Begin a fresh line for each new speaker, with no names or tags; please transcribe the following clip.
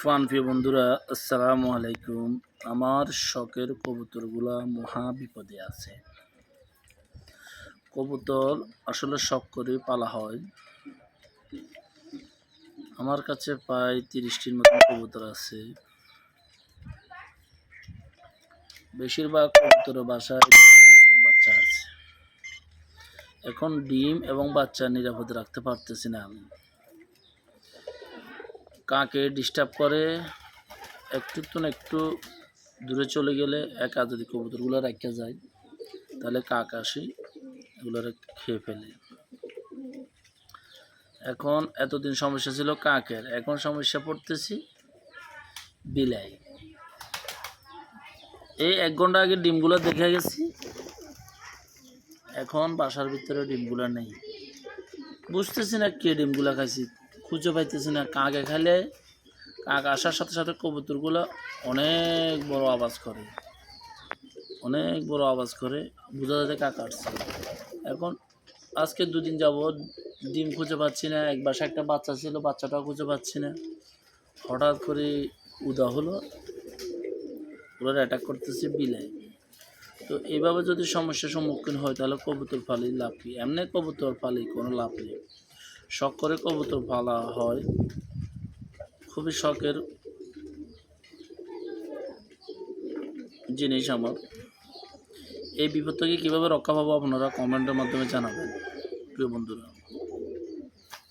প্রিয় বন্ধুরা, আসসালামু আলাইকুম। আমার শখের কবুতরগুলা মহা বিপদে আছে। কবুতর আসলে শখ করে পালা হয়। আমার কাছে প্রায় তিরিশটির মতো কবুতর আছে। বেশিরভাগ কবুতরের বাসায় ডিম এবং বাচ্চা আছে। এখন ডিম এবং বাচ্চা নিরাপদে রাখতে পারতেছি না আমি। কাকে ডিস্টার্ব করে, একটু তো একটু দূরে চলে গেলে একা যদি কবুতরগুলো রাখা যায়, তাহলে কাক আসি এগুলো খেয়ে ফেলে। এখন এতদিন সমস্যা ছিল কাকের, এখন সমস্যা পড়তেছি বিলাই। এই এক ঘণ্টা আগে ডিমগুলো দেখে গেছি, এখন বাসার ভিতরে ডিমগুলো নেই। বুঝতেছি না কে ডিমগুলো খাইছি। খুঁজে পাইতেছি না, কাকে খাইলে কাক আসার সাথে সাথে কবুতরগুলো অনেক বড় আওয়াজ করে। অনেক বড় আওয়াজ করে, বোঝা যাচ্ছে কাক আসছে। এখন আজকে দুদিন যাব ডিম খুঁজে পাচ্ছি না, এক বাসা একটা বাচ্চা ছিল, বাচ্চাটাও খুঁজে পাচ্ছি না। হঠাৎ করে উদা হলো, ওরা অ্যাটাক করতেছে বিলাই তো এইভাবে যদি সমস্যার সম্মুখীন হয়, তাহলে কবুতর ফালি লাভ কি? এমনি কবুতর ফালি, কোনো লাভ নেই। শখ করে কবুতর পালা হয়। খুবই শখের জিনিস আমার। এই বিপদ থেকে কীভাবে রক্ষা পাবো আপনারা কমেন্টের মাধ্যমে জানাবেন, প্রিয় বন্ধুরা।